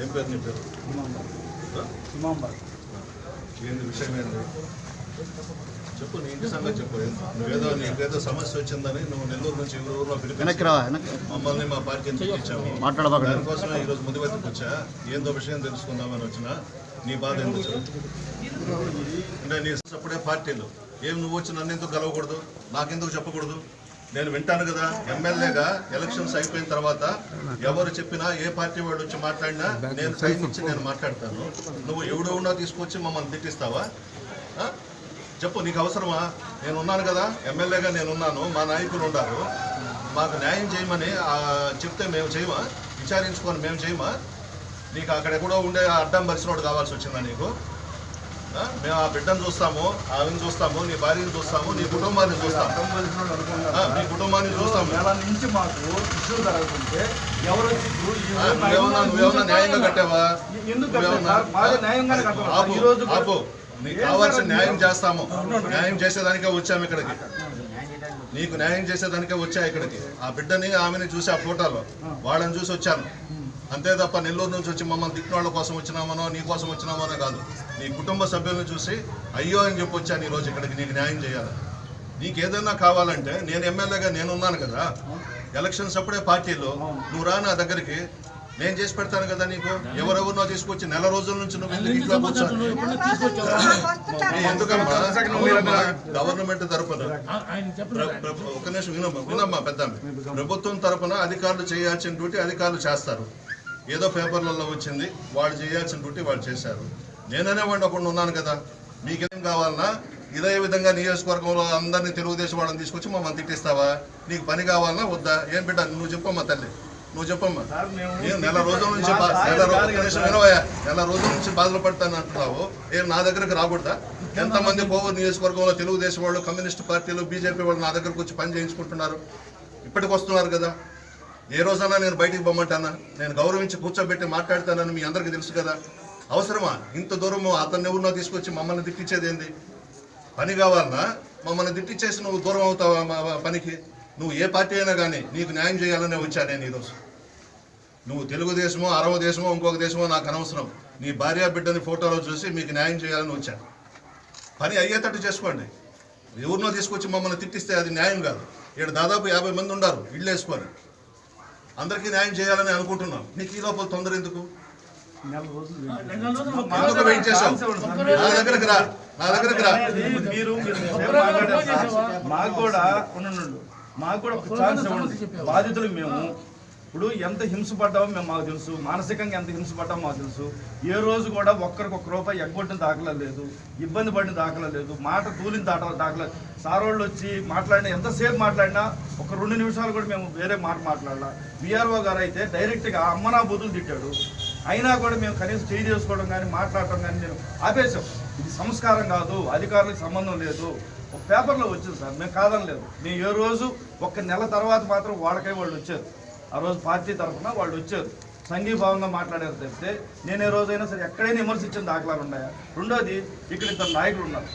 ఏం పేరు నీ పేరు? ఆ? ఏంది విషయం ఏంది? చెప్పు నీ ఇంటి సంగతి చెప్పు? నువ్వేదో నీకేదో సమస్య వచ్చిందని నువ్వు నెల్లూరు నుంచి ఊర్లో పిలిపించి మమ్మల్ని మా పార్టీని తెచ్చాము మాట్లాడబాకండి దానికోసమే ఈరోజు ముదివెత్తకు వచ్చా? ఏందో విషయం తెలుసుకుందామని వచ్చిన నీ బాధ ఎందుకు. అంటే నీ అప్పుడే పార్టీలు. ఏం నువ్వు వచ్చి నన్ను ఎందుకు గెలవకూడదు నాకెందుకు చెప్పకూడదు? నేను వింటాను కదా ఎమ్మెల్యేగా ఎలక్షన్స్ అయిపోయిన తర్వాత ఎవరు చెప్పినా ఏ పార్టీ వాడు వచ్చి మాట్లాడినా నేను సైన్ ఇచ్చి నేను మాట్లాడతాను. నువ్వు ఎవడెవడో తీసుకొచ్చి మమ్మల్ని తిట్టిస్తావా? చెప్పు నీకు అవసరమా? నేను ఉన్నాను కదా ఎమ్మెల్యేగా నేను ఉన్నాను మా నాయకులు ఉన్నారు మాకు న్యాయం చేయమని చెప్తే మేము చేయమా? విచారించుకొని మేము చేయమా? నీకు అక్కడ ఎక్కడో ఉండే అడ్డం పరిచినోడు కావాల్సి వచ్చిందా నీకు? మేము ఆ బిడ్డను చూస్తాము ఆమెను చూస్తాము నీ భార్యను చూస్తాము నీ కుటుంబాన్ని చూస్తాము. నీ కుటుంబాన్ని చూస్తాము. నెల నుంచి మాకు ఇష్యూ జరగకుంటే ఎవరు నువ్వేమన్నా న్యాయంగా కట్టావా. ఆపు. నీకు కావాల్సిన న్యాయం చేస్తాము. న్యాయం చేసేదానికే వచ్చాము ఇక్కడికి. నీకు న్యాయం చేసేదానికే వచ్చా ఇక్కడికి. ఆ బిడ్డని ఆమెని చూసి ఆ ఫోటోలో వాళ్ళని చూసి వచ్చాను. అంతే తప్ప నెల్లూరు నుంచి వచ్చి మమ్మల్ని తిట్టినోళ్ళ కోసం వచ్చినామనో నీ కోసం వచ్చినామనో కాదు. నీ కుటుంబ సభ్యులను చూసి అయ్యో అని చెప్పి వచ్చాను ఈ రోజు ఇక్కడికి నీకు న్యాయం చేయాలి? నీకు ఏదైనా కావాలంటే నేను ఎమ్మెల్యేగా నేనున్నాను కదా. ఎలక్షన్స్ అప్పుడే పార్టీలో నువ్వు రా నా దగ్గరికి. నేను చేసి పెడతాను కదా నీకు. ఎవరెవరినో తీసుకొచ్చి నెల రోజుల నుంచి నువ్వు ఇంట్లో ఎందుకమ్మా? గవర్నమెంట్ తరపున ఒక నిమిషం వినమ్మా వినమ్మా పెద్ద ప్రభుత్వం తరపున అధికారులు చేయాల్సిన డ్యూటీ అధికారులు చేస్తారు. ఏదో పేపర్లలో వచ్చింది వాళ్ళు చేయాల్సిన డ్యూటీ వాళ్ళు చేశారు. నేననే వాడిని ఒకడు ఉన్నాను కదా. మీకేం కావాలన్నా ఇదే విధంగా నియోజకవర్గంలో అందరినీ తెలుగుదేశం వాళ్ళని తీసుకొచ్చి మమ్మల్ని తిట్టిస్తావా నీకు పని కావాలన్నా వద్దా? ఏం బిడ్డ నువ్వు చెప్పమ్మా తల్లి. నువ్వు చెప్పమ్మా. ఏం నెల రోజుల నుంచి నెల రోజుల. వినవయ్యా. నెల రోజుల నుంచి బాధలు పడతాను అంటున్నావు. ఏం నా దగ్గరకు రాకూడదా? ఎంతమంది కోవూరు నియోజకవర్గంలో తెలుగుదేశం వాళ్ళు కమ్యూనిస్ట్ పార్టీలు బీజేపీ వాళ్ళు నా దగ్గరకు వచ్చి పని చేయించుకుంటున్నారు? ఇప్పటికి వస్తున్నారు కదా. ఏ రోజైనా నేను బయటికి పొమ్మంటానా నేను గౌరవించి కూర్చోబెట్టి మాట్లాడతానని మీ అందరికీ తెలుసు కదా. అవసరమా? ఇంత దూరం అతన్ని ఎవరినో తీసుకొచ్చి మమ్మల్ని తిట్టించేది ఏంది పని కావాలన్నా మమ్మల్ని తిట్టించేసి నువ్వు దూరం అవుతావా పనికి? నువ్వు ఏ పార్టీ అయినా కానీ నీకు న్యాయం చేయాలనే వచ్చా నేను ఈరోజు. నువ్వు తెలుగుదేశమో అరవ దేశమో ఇంకొక దేశమో నాకు అనవసరం. నీ భార్య బిడ్డని ఫోటోలో చూసి మీకు న్యాయం చేయాలని వచ్చా. పని అయ్యేటట్టు చేసుకోండి. ఎవరినో తీసుకొచ్చి మమ్మల్ని తిట్టిస్తే అది న్యాయం కాదు. ఇక్కడ దాదాపు యాభై మంది ఉన్నారు ఇళ్ళు వేసుకోరు అందరికీ న్యాయం చేయాలని అనుకుంటున్నాం నీకు ఈ లోపల తొందర ఎందుకు నెల రోజులు ఎందుకు వెయిట్ చేసావు నా దగ్గరకు రా నా దగ్గరకు రా అనేది మీరు? మాకు కూడా మాకు కూడా ఒక ఛాన్స్ ఇవ్వండి బాధితులు మేము ఇప్పుడు ఎంత హింసపడ్డామో మేము మాకు తెలుసు. మానసికంగా ఎంత హింసపడ్డామో మాకు తెలుసు. ఏ రోజు కూడా ఒక్కరికొక్క రూపాయి ఎగ్గొట్టిన దాఖలా లేదు. ఇబ్బంది పడిన దాఖలా లేదు. మాట తూలిన దాట దాఖలా సార్ వాళ్ళు వచ్చి మాట్లాడినా ఎంతసేపు మాట్లాడినా ఒక రెండు నిమిషాలు కూడా మేము వేరే మాట మాట్లాడాల. విఆర్ఓ గారు అయితే డైరెక్ట్గా అమ్మనా బూతులు తిట్టాడు. అయినా కూడా మేము కనీసం చేయి చేసుకోవడం కానీ మాట్లాడటం కానీ నేను ఆపేశాం. ఇది సంస్కారం కాదు. అధికారులకు సంబంధం లేదు. ఒక పేపర్లో వచ్చింది సార్. మేము కాదనలేదు. మేము ఏ రోజు ఒక నెల తర్వాత మాత్రం వాళ్ళకై వాళ్ళు వచ్చారు. ఆ రోజు పార్టీ తరఫున వాళ్ళు వచ్చారు. సంఘీభావంగా మాట్లాడారు తప్పితే నేను ఏ రోజైనా సరే ఎక్కడైనా విమర్శించిన దాఖలాలు ఉన్నాయా? రెండోది ఇక్కడ ఇద్దరు నాయకులు ఉన్నారు.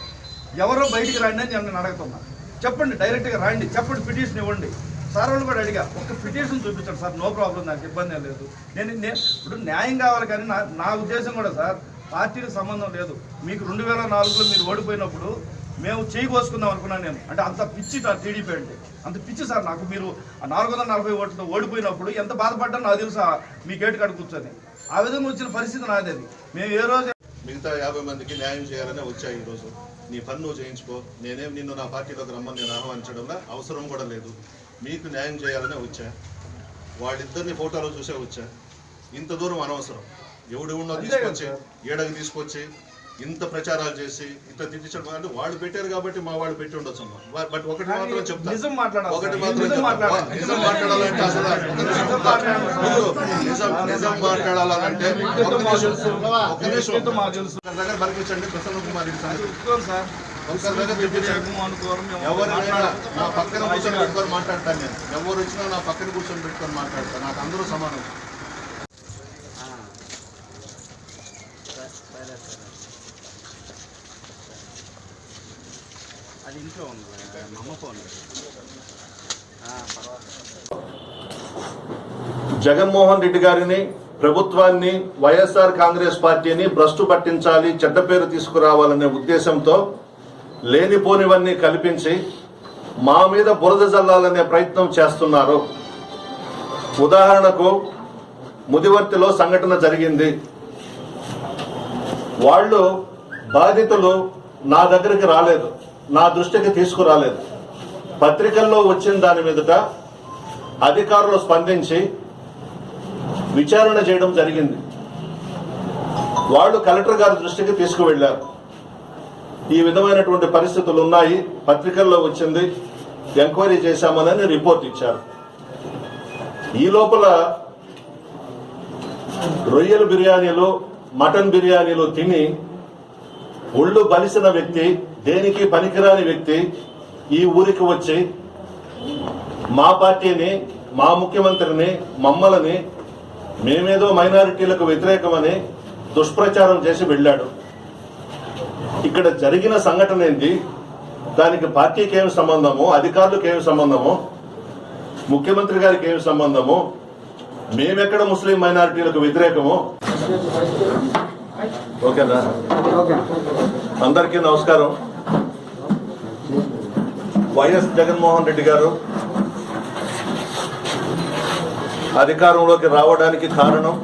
ఎవరో బయటికి రాండి అని నేను అడుగుతున్నా చెప్పండి డైరెక్ట్గా రండి. చెప్పండి పిటిషన్ ఇవ్వండి. సార్ వాళ్ళు కూడా అడిగా ఒక పిటిషన్ చూపించండి సార్ నో ప్రాబ్లం నాకు ఇబ్బంది ఏం లేదు. నేను నేను ఇప్పుడు న్యాయం కావాలి కానీ నా నా ఉద్దేశం కూడా సార్ పార్టీకి సంబంధం లేదు. మీకు రెండు వేల నాలుగులో మీరు ఓడిపోయినప్పుడు మేము చేయి కోసుకుందాం అనుకున్నాను నేను. అంటే అంత పిచ్చి నా టీడీపీ అంటే. అంత పిచ్చి సార్ నాకు. మీరు ఆ నాలుగు వందల నలభై ఓట్లతో ఓడిపోయినప్పుడు ఎంత బాధపడ్డా నాకు తెలుసా మీ గేటు కాడ కూర్చొని. ఆ విధంగా వచ్చిన పరిస్థితి నాది అది. మేము ఏ రోజు మిగతా యాభై మందికి న్యాయం చేయాలని వచ్చా ఈరోజు. నీ పని నువ్వు చేయించుకో. నేనేం నిన్ను నా పార్టీలోకి రమ్మని నేను ఆహ్వానించడంలో అవసరం కూడా లేదు. మీకు న్యాయం చేయాలనే వచ్చా. వాళ్ళిద్దరిని ఫోటోలో చూసే వచ్చా. ఇంత దూరం అనవసరం. ఎవడు ఉన్నో తీసుకొచ్చి. ఏడకి తీసుకొచ్చి ఇంత ప్రచారాలు చేసి ఇంత తిట్టించడం అంటే వాళ్ళు పెట్టారు కాబట్టి మా వాళ్ళు పెట్టి ఉండొచ్చు బట్ ఒకటి మాత్రం చెప్తా. నిజం మాట్లాడాలి ఒకటి. మాత్రం నిజం మాట్లాడాలంటే అసలు ఒక నిమిషం. నిజం నిజం మాట్లాడాలంటే ఒక నిమిషం. ఒక దగ్గర పంపించండి ప్రసన్న కుమార్ సార్. చూసుకోండి సార్. ఒకరి దగ్గర తెప్పించండి అనుకోరు మేము ఎవరైనా నా పక్కన కూర్చొని పెట్టుకొని మాట్లాడతాను నేను. ఎవరు వచ్చినా నా పక్కన కూర్చొని పెట్టుకొని మాట్లాడతాను. నాకు అందరూ సమానం. అది ఇంట్లో ఉంది అమ్మ ఫోన్ జగన్మోహన్ రెడ్డి గారిని ప్రభుత్వాన్ని వైఎస్ఆర్ కాంగ్రెస్ పార్టీని భ్రష్టు పట్టించాలి చెడ్డ పేరు తీసుకురావాలనే ఉద్దేశంతో లేనిపోనివన్నీ కల్పించి మా మీద బురద జల్లాలనే ప్రయత్నం చేస్తున్నారు. ఉదాహరణకు ముదివర్తిలో సంఘటన జరిగింది. వాళ్ళు బాధితులు నా దగ్గరికి రాలేదు. నా దృష్టికి తీసుకురాలేదు. పత్రికల్లో వచ్చిన దాని మీదట అధికారులు స్పందించి విచారణ చేయడం జరిగింది. వాళ్ళు కలెక్టర్ గారి దృష్టికి తీసుకువెళ్ళారు. ఈ విధమైనటువంటి పరిస్థితులు ఉన్నాయి. పత్రికల్లో వచ్చింది. ఎంక్వైరీ చేశామని రిపోర్ట్ ఇచ్చారు. ఈ లోపల రొయ్యల బిర్యానీలు మటన్ బిర్యానీలు తిని ఒళ్ళు బలిసిన వ్యక్తి దేనికి పనికిరాని వ్యక్తి ఈ ఊరికి వచ్చి మా పార్టీని మా ముఖ్యమంత్రిని మమ్మల్ని మేమేదో మైనారిటీలకు వ్యతిరేకమని దుష్ప్రచారం చేసి వెళ్ళాడు. ఇక్కడ జరిగిన సంఘటన ఏంటి? దానికి పార్టీకి ఏమి సంబంధము? అధికారులకు ఏమి సంబంధము? ముఖ్యమంత్రి గారికి ఏమి సంబంధము? మేమెక్కడ ముస్లిం మైనారిటీలకు వ్యతిరేకము? ఓకేనా? అందరికీ నమస్కారం. వైఎస్ జగన్మోహన్ రెడ్డి గారు అధికారంలోకి రావడానికి కారణం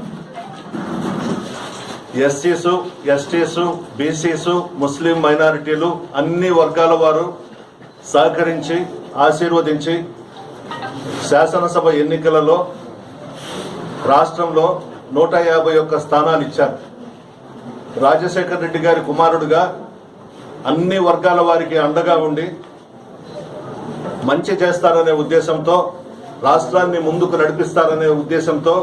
ఎస్సీసు ఎస్టీసు బీసీసు ముస్లిం మైనారిటీలు అన్ని వర్గాల వారు సహకరించి ఆశీర్వదించి శాసనసభ ఎన్నికలలో రాష్ట్రంలో నూట యాభై ఒక్క స్థానాలు ఇచ్చారు. రాజశేఖర్ రెడ్డి గారి కుమారుడుగా అన్ని వర్గాల వారికి అండగా ఉండి మంచి చేస్తారనే ఉద్దేశంతో రాష్ట్రాన్ని ముందుకు నడిపిస్తారనే ఉద్దేశంతో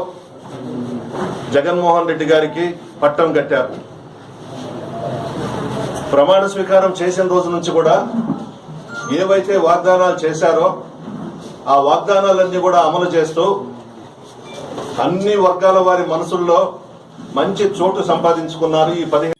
జగన్మోహన్ రెడ్డి గారికి పట్టం కట్టారు. ప్రమాణ స్వీకారం చేసిన రోజు నుంచి కూడా ఏవైతే వాగ్దానాలు చేశారో ఆ వాగ్దానాలన్నీ కూడా అమలు చేస్తూ అన్ని వర్గాల వారి మనసుల్లో మంచి చోటు సంపాదించుకున్నారు ఈ పదిహేను